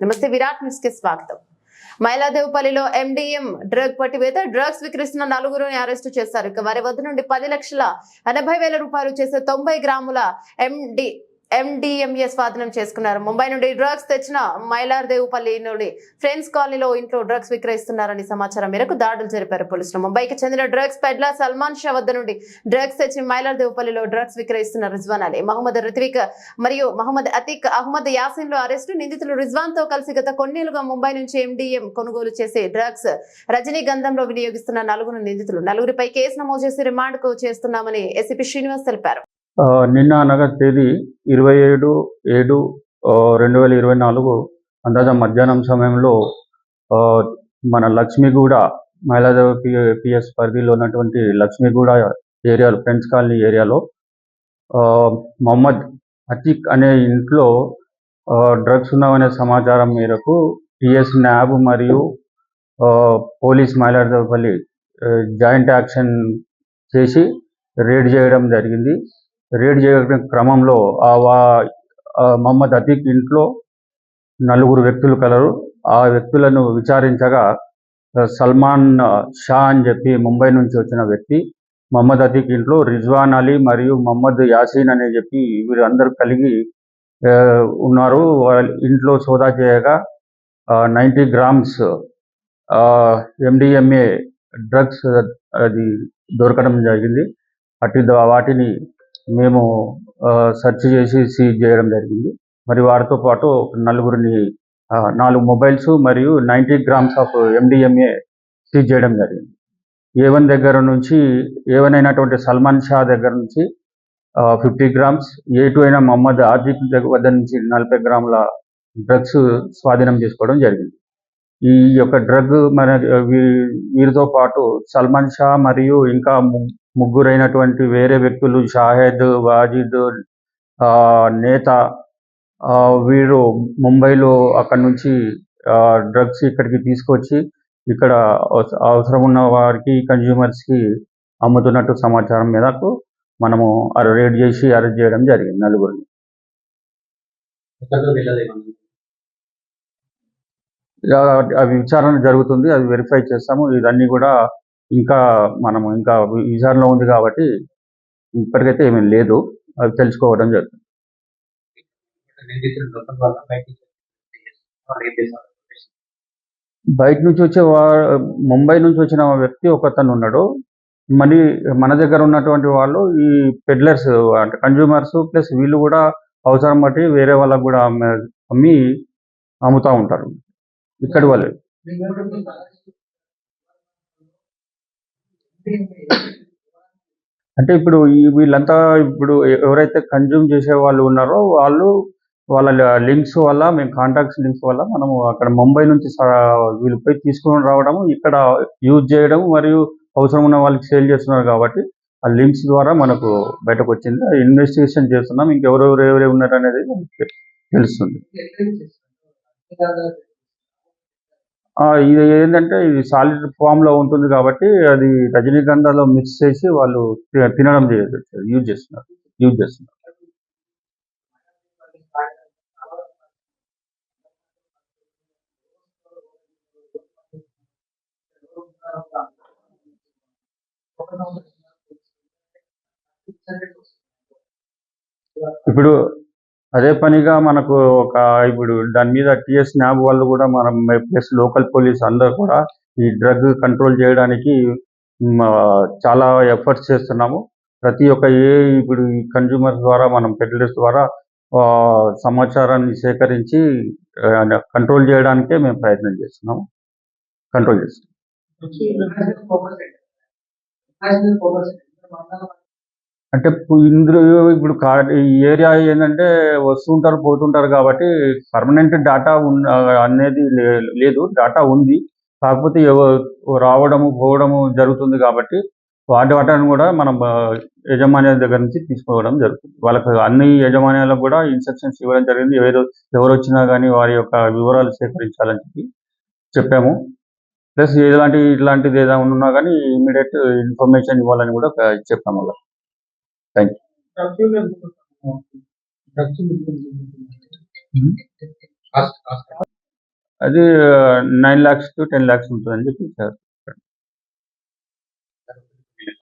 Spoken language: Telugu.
నమస్తే విరాట్ న్యూస్కి స్వాగతం. మైలాదేవపల్లిలో ఎండిఎం డ్రగ్ పట్టివేత డ్రగ్స్ విక్రిస్తున్న నలుగురుని అరెస్టు చేశారు. ఇక వారి వద్ద నుండి పది లక్షల ఎనభై వేల రూపాయలు చేసే తొంభై గ్రాముల ఎండి ఎండిఎంఏ స్వాధీనం చేసుకున్నారు. ముంబై నుండి డ్రగ్స్ తెచ్చిన మైలార్దేవుపల్లి నుండి ఫ్రెండ్స్ కాలనీలో ఇంట్లో డ్రగ్స్ విక్రయిస్తున్నారని సమాచారం మేరకు దాడులు జరిపారు పోలీసులు. ముంబైకి చెందిన డ్రగ్స్ పెడ్లా సల్మాన్ షా వద్ద నుండి డ్రగ్స్ తెచ్చి మైలార్దేవుపల్లిలో డ్రగ్స్ విక్రయిస్తున్న రిజ్వాన్ అలీ. మహమ్మద్ రిత్విక్ మరియు మహమ్మద్ అతిక్ అహ్మద్ యాసిన్లో అరెస్టు. నిందితులు రిజ్వాన్తో కలిసి గత కొన్నేళ్ళుగా ముంబై నుంచి ఎండిఎం కొనుగోలు చేసే డ్రగ్స్ రజనీగంధంలో వినియోగిస్తున్న నలుగురు నిందితులు. నలుగురిపై కేసు నమోదు చేసి రిమాండ్కు చేస్తున్నామని ఎస్పీ శ్రీనివాస్ తెలిపారు. నిన్న అనగా తేదీ ఇరవై ఏడు ఏడు రెండు వేల ఇరవై నాలుగు అందాజ మధ్యాహ్నం సమయంలో ఆ, మన లక్ష్మీగూడ మహిళాదేవ పిఎస్ పరిధిలో ఉన్నటువంటి లక్ష్మీగూడ ఏరియాలో ఫ్రెండ్స్ కాలనీ ఏరియాలో ఆ, మొహమ్మద్ అతిక్ అనే ఇంట్లో డ్రగ్స్ ఉన్నామనే సమాచారం మేరకు టిఎస్ న్యాబ్ మరియు పోలీస్ మైలాదేవిపల్లి జాయింట్ యాక్షన్ చేసి రేడ్ చేయడం జరిగింది. రేడ్ చేయడం క్రమంలో ఆ వా- మహమ్మద్ అతీక్ ఇంట్లో నలుగురు వ్యక్తులు కలరు. ఆ వ్యక్తులను విచారించగా సల్మాన్ షా అని చెప్పి ముంబై నుంచి వచ్చిన వ్యక్తి మహమ్మద్ అతీక్ ఇంట్లో రిజ్వాన్ అలీ మరియు మహమ్మద్ యాసీన్ అని చెప్పి వీరందరూ కలిగి ఉన్నారు. వాళ్ళ ఇంట్లో సోదా చేయగా నైంటీ గ్రామ్స్ ఎండిఎంఏ డ్రగ్స్ అది దొరకడం జరిగింది. అటు వాటిని మేము సెర్చ్ చేసి సీజ్ చేయడం జరిగింది. మరి వారితో పాటు నలుగురిని నాలుగు మొబైల్స్ మరియు ninety grams of MDMA seize చేయడం జరిగింది. ఏవన్ దగ్గర నుంచి ఏవన్ అయినటువంటి సల్మాన్ షా దగ్గర నుంచి ఫిఫ్టీ గ్రామ్స్ ఏ టూ అయిన మహమ్మద్ ఆజిఫ్ వద్ద నుంచి నలభై గ్రాముల డ్రగ్స్ స్వాధీనం చేసుకోవడం జరిగింది. ఈ యొక్క డ్రగ్ మన వీ- వీరితో పాటు సల్మాన్ షా మరియు ఇంకా ముగ్గురైనటువంటి వేరే వ్యక్తులు షాహెద్ వాజిద్ ఆ, నేత వీరు ముంబైలో అక్కడ నుంచి డ్రగ్స్ ఇక్కడికి తీసుకొచ్చి ఇక్కడ అవస- అవసరం ఉన్న వారికి కన్జ్యూమర్స్కి అమ్ముతున్నట్టు సమాచారం మేరకు మనము రేడ్ చేసి అరెస్ట్ చేయడం జరిగింది నలుగురిని. అవి విచారణ జరుగుతుంది అది వెరిఫై చేస్తాము. ఇవన్నీ కూడా ఇంకా మనము ఇంకా విచారణలో ఉంది కాబట్టి ఇప్పటికైతే ఏమీ లేదు. అవి తెలుసుకోవడం జరుగుతుంది. బయట నుంచి వచ్చే ముంబై నుంచి వచ్చిన వ్యక్తి ఒకతను ఉన్నాడు. మరి మన దగ్గర ఉన్నటువంటి వాళ్ళు ఈ పెడ్లర్స్ అంటే కన్జ్యూమర్స్ ప్లస్ వీళ్ళు కూడా అవసరం బట్టి వేరే వాళ్ళకు కూడా అమ్మే- అమ్మి అమ్ముతూ ఉంటారు. ఇక్కడి వాళ్ళు. అంటే ఇప్పుడు వీళ్ళంతా ఇప్పుడు ఎవరైతే కన్జ్యూమ్ చేసే వాళ్ళు ఉన్నారో వాళ్ళు వాళ్ళ లింక్స్ వల్ల మేము కాంటాక్ట్స్ లింక్స్ వల్ల మనము అక్కడ ముంబై నుంచి వీళ్ళు పోయి తీసుకొని రావడము ఇక్కడ యూజ్ చేయడం మరియు అవసరం ఉన్న వాళ్ళకి సేల్ చేస్తున్నారు కాబట్టి ఆ లింక్స్ ద్వారా మనకు బయటకు వచ్చింది. ఇన్వెస్టిగేషన్ చేస్తున్నాం. ఇంకెవరెవరు ఎవరే ఉన్నారు అనేది తెలుస్తుంది ఇది ఏంటంటే ఇది సాలిడ్ ఫామ్లో ఉంటుంది కాబట్టి అది రజనీగంధాలో మిక్స్ చేసి వాళ్ళు తినడం చేయదు యూజ్ చేస్తున్నారు. యూజ్ చేస్తున్నారు. ఇప్పుడు అదే పనిగా మనకు ఒక ఇప్పుడు దాని మీద టిఎస్ న్యాబ్ వాళ్ళు కూడా మనం ప్లస్ లోకల్ పోలీస్ అందరూ కూడా ఈ డ్రగ్ కంట్రోల్ చేయడానికి చాలా ఎఫర్ట్స్ చేస్తున్నాము. ప్రతి ఒక్క ఏ ఇప్పుడు ఈ కన్జ్యూమర్ ద్వారా మనం పెడ్లర్స్ ద్వారా ఆ, సమాచారాన్ని సేకరించి కంట్రోల్ చేయడానికే మేము ప్రయత్నం చేస్తున్నాము. కంట్రోల్ చేస్తున్నాం. అంటే ఇందులో ఇప్పుడు కా- ఈ ఏరియా ఏంటంటే వస్తుంటారు పోతుంటారు కాబట్టి పర్మనెంట్ డేటా ఉన్న అనేది లే- లేదు. డేటా ఉంది. కాకపోతే రావడము పోవడము జరుగుతుంది కాబట్టి వాటి వాటాన్ని కూడా మనం యజమాన్యాల దగ్గర నుంచి తీసుకోవడం జరుగుతుంది. వాళ్ళకి అన్ని యజమాన్యాలకు కూడా ఇన్స్ట్రక్షన్స్ ఇవ్వడం జరిగింది. ఎవరు ఎవరు వచ్చినా కానీ వారి యొక్క వివరాలు సేకరించాలని చెప్పి చెప్పాము. ప్లస్ ఎలాంటి ఇట్లాంటిది ఏదైనా ఉన్నా కానీ ఇమీడియట్ ఇన్ఫర్మేషన్ ఇవ్వాలని కూడా చెప్పాము వాళ్ళకి. థ్యాంక్ యూ కాస్ట్ అది nine lakhs to ten lakhs ఉంటుందని చెప్పి సార్.